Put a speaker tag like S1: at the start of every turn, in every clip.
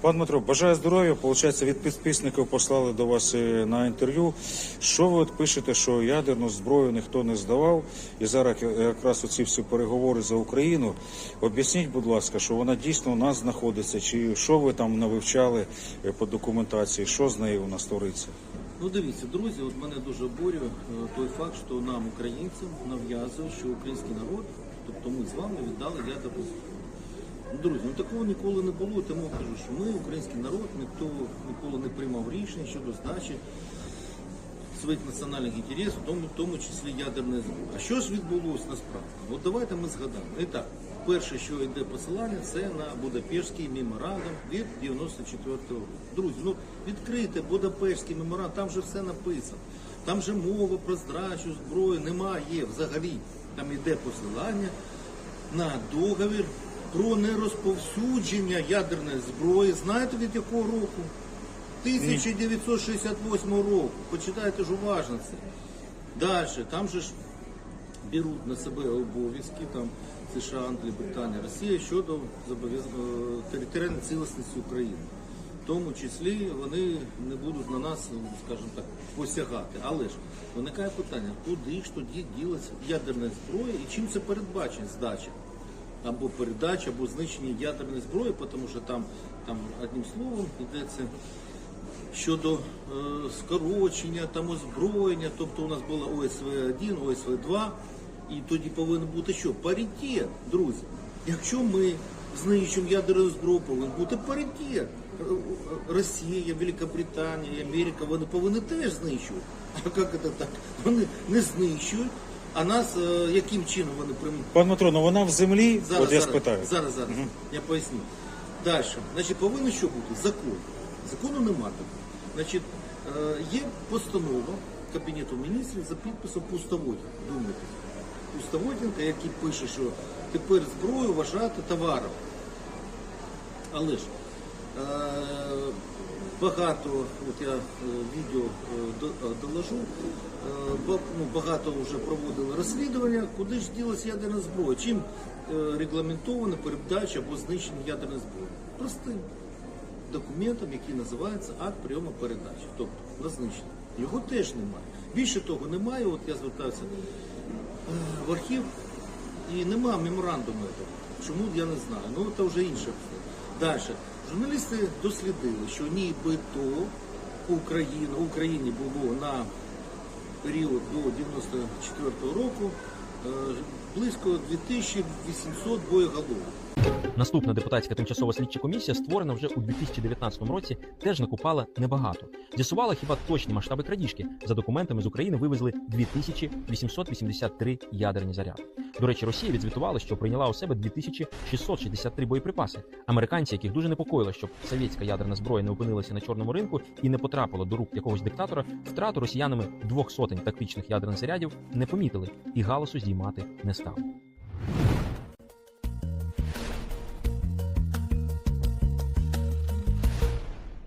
S1: Пан Дмитро, бажаю здоров'я. Получається, від підписників послали до вас е, на інтерв'ю. Що ви от пишете, що ядерну зброю ніхто не здавав, і зараз якраз оці всі переговори за Україну. Об'ясніть, будь ласка, що вона дійсно у нас знаходиться, чи що ви там навивчали е, по документації, що з нею у нас твориться?
S2: Ну дивіться, друзі, от мене дуже обурює е, той факт, що нам, українцям, нав'язують, що український народ, тобто ми з вами віддали ядерну зброю. Ну, друзі, ну такого ніколи не було, тому кажу, що ми, український народ, ніхто ніколи не приймав рішень щодо здачі своїх національних інтересів, в тому, тому числі ядерної зброї. А що ж відбулося насправді? От давайте ми згадаємо. І так, перше, що йде посилання, це на Будапештський меморандум від 94 року. Друзі, ну відкрийте Будапештський меморандум, там же все написано. Там же мова про здачу зброї немає взагалі. Там йде посилання на договір про нерозповсюдження ядерної зброї. Знаєте від якого року? 1968 року. Почитайте ж уважно це. Далі, там же ж беруть на себе обов'язки там США, Англія, Британія, Росія щодо е, територіальної цілісності України. В тому числі вони не будуть на нас, скажімо так, посягати. Але ж виникає питання, куди ж тоді ділася ядерна зброя і чим це передбачено здача? Або передача, або знищення ядерної зброї, тому що там, там одним словом йдеться щодо е, скорочення, там озброєння, тобто у нас було ОСВ-1, ОСВ-2, і тоді повинен бути що? Паритет, друзі. Якщо ми знищуємо ядерну зброю, повинен бути паритет. Е, е, Росія, Великобританія, Америка, вони повинні теж знищувати. А як це так? Вони не знищують, а нас е, яким чином вони приймуть?
S1: Пан Дмитро, ну вона в землі,
S2: Зараз,
S1: от я
S2: зараз,
S1: спитаю.
S2: зараз, зараз. Я поясню. Далі. Значить, повинен що бути? Закон. Закону нема такого. Значить, е, є постанова Кабінету міністрів за підписом Пустоводінка. Думайте. Пустоводінка, який пише, що тепер зброю вважати товаром. Але ж е, багато, от я е, відео е, е, доложу, ну, багато вже проводили розслідування, куди ж ділася ядерна зброя, чим регламентована передача або знищення ядерної зброї. Простим документом, який називається акт прийому передачі, тобто на знищення. Його теж немає. Більше того, немає, от я звертався в архів, і нема меморандуму. Чому я не знаю. Ну це вже інше. Далі. Журналісти дослідили, що нібито Україна, в Україні було на період до 94 року е, близько 2800 боєголовок.
S3: Наступна депутатська тимчасова слідча комісія, створена вже у 2019 році, теж накупала небагато. З'ясувала хіба точні масштаби крадіжки. За документами з України вивезли 2883 ядерні заряди. До речі, Росія відзвітувала, що прийняла у себе 2663 боєприпаси. Американці, яких дуже непокоїло, щоб совєтська ядерна зброя не опинилася на чорному ринку і не потрапила до рук якогось диктатора, втрату росіянами двох сотень тактичних ядерних зарядів не помітили і галасу здіймати не стали.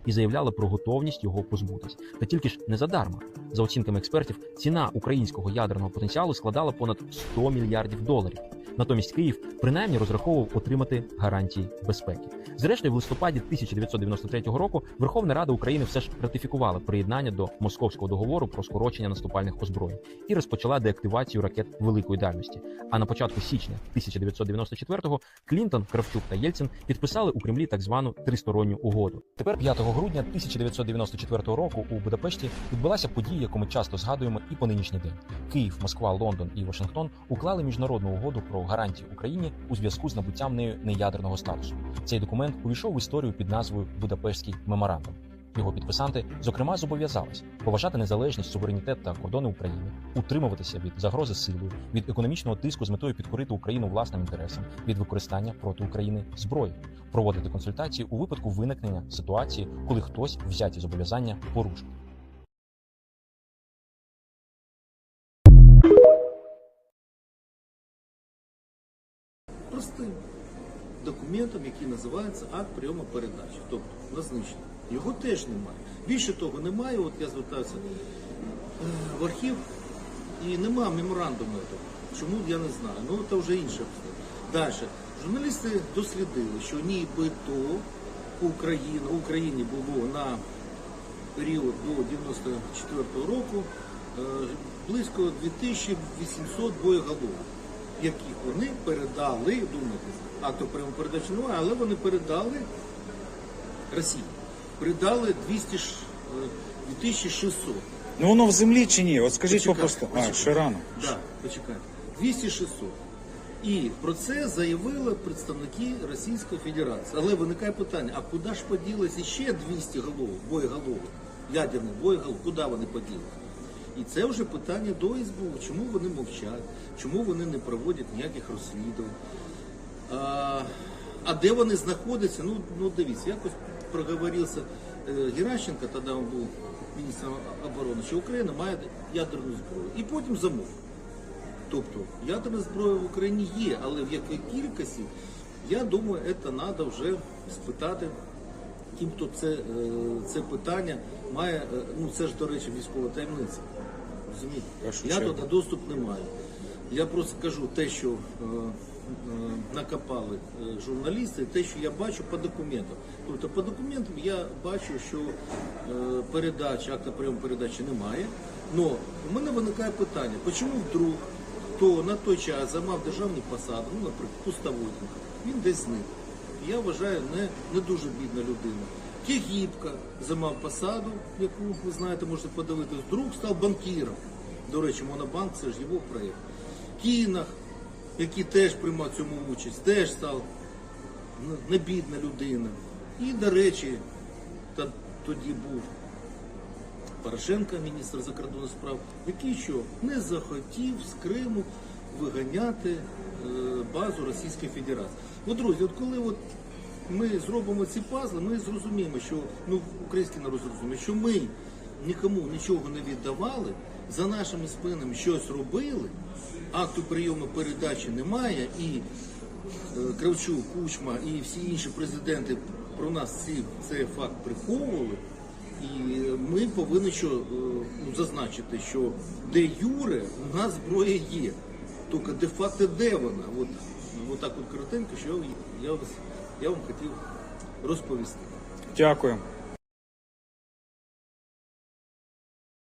S3: І заявляла про готовність його позбутись. Та тільки ж не задарма. За оцінками експертів, ціна українського ядерного потенціалу складала понад 100 мільярдів доларів. Натомість Київ принаймні розраховував отримати гарантії безпеки. Зрештою, в листопаді 1993 року Верховна Рада України все ж ратифікувала приєднання до Московського договору про скорочення наступальних озброєнь і розпочала деактивацію ракет великої дальності. А на початку січня 1994-го Клінтон, Кравчук та Єльцин підписали у Кремлі так звану тристоронню угоду. Тепер 5 грудня 1994 року у Будапешті відбулася подія, яку ми часто згадуємо і по нинішній день. Київ, Москва, Лондон і Вашингтон уклали міжнародну угоду про гарантії Україні у зв'язку з набуттям нею неядерного статусу. Цей документ увійшов в історію під назвою Будапештський меморандум. Його підписанти, зокрема, зобов'язались поважати незалежність, суверенітет та кордони України, утримуватися від загрози силою, від економічного тиску з метою підкорити Україну власним інтересам, від використання проти України зброї, проводити консультації у випадку виникнення ситуації, коли хтось взяті зобов'язання порушив.
S2: простим документом, який називається акт прийому передачі, тобто на знищення. Його теж немає. Більше того, немає, от я звертався е, в архів, і нема меморандуму. Чому я не знаю. Ну це вже інше. Далі. Журналісти дослідили, що нібито Україна, в Україні було на період до 94 року е, близько 2800 боєголовок, яких вони передали, думайте, акту прямо передачі немає, але вони передали Росії. Передали 200, е, 2600.
S1: Ну воно в землі чи ні? От скажіть
S2: Почекай,
S1: попросту. А, ще рано.
S2: Да, почекайте. 200-600. І про це заявили представники Російської Федерації. Але виникає питання, а куди ж поділися ще 200 головок, боєголовок, ядерних боєголовок, куди вони поділися? І це вже питання до СБУ. Чому вони мовчать, чому вони не проводять ніяких розслідувань? А, а де вони знаходяться? Ну, ну дивіться, якось проговорився е, Геращенко, тоді він був міністром оборони, що Україна має ядерну зброю. І потім замовк. Тобто ядерна зброя в Україні є, але в якій кількості, я думаю, це треба вже спитати тим, хто це, е, це питання має, е, ну це ж, до речі, військова таємниця. Розумієте? Я туди доступ не маю. Я просто кажу те, що е, накопали е, журналісти, те, що я бачу по документам. Тобто по документам я бачу, що е, передачі, акта прийому передачі немає. Но у мене виникає питання, чому вдруг хто на той час займав державні посади, ну, наприклад, Пустоводник, він десь зник. Я вважаю, не, не дуже бідна людина. Кігіпка займав посаду, яку ви знаєте, можете подивитись, вдруг став банкіром. До речі, Монобанк це ж його проєкт. Кінах, який теж приймав цьому участь, теж став ну, не бідна людина. І, до речі, та, тоді був Порошенко, міністр закордонних справ, який що не захотів з Криму виганяти е, базу Російської Федерації. Ну, друзі, от коли от ми зробимо ці пазли, ми зрозуміємо, що ну український народ зрозуміє, що ми нікому нічого не віддавали, за нашими спинами щось робили, акту прийому передачі немає, і е, Кравчук, Кучма і всі інші президенти про нас ці, цей факт приховували. І ми повинні що, е, ну, зазначити, що де юре у нас зброя є. Тільки де факто де вона? От, от так от коротенько, що я, я, вас- я вам хотів розповісти.
S1: Дякую.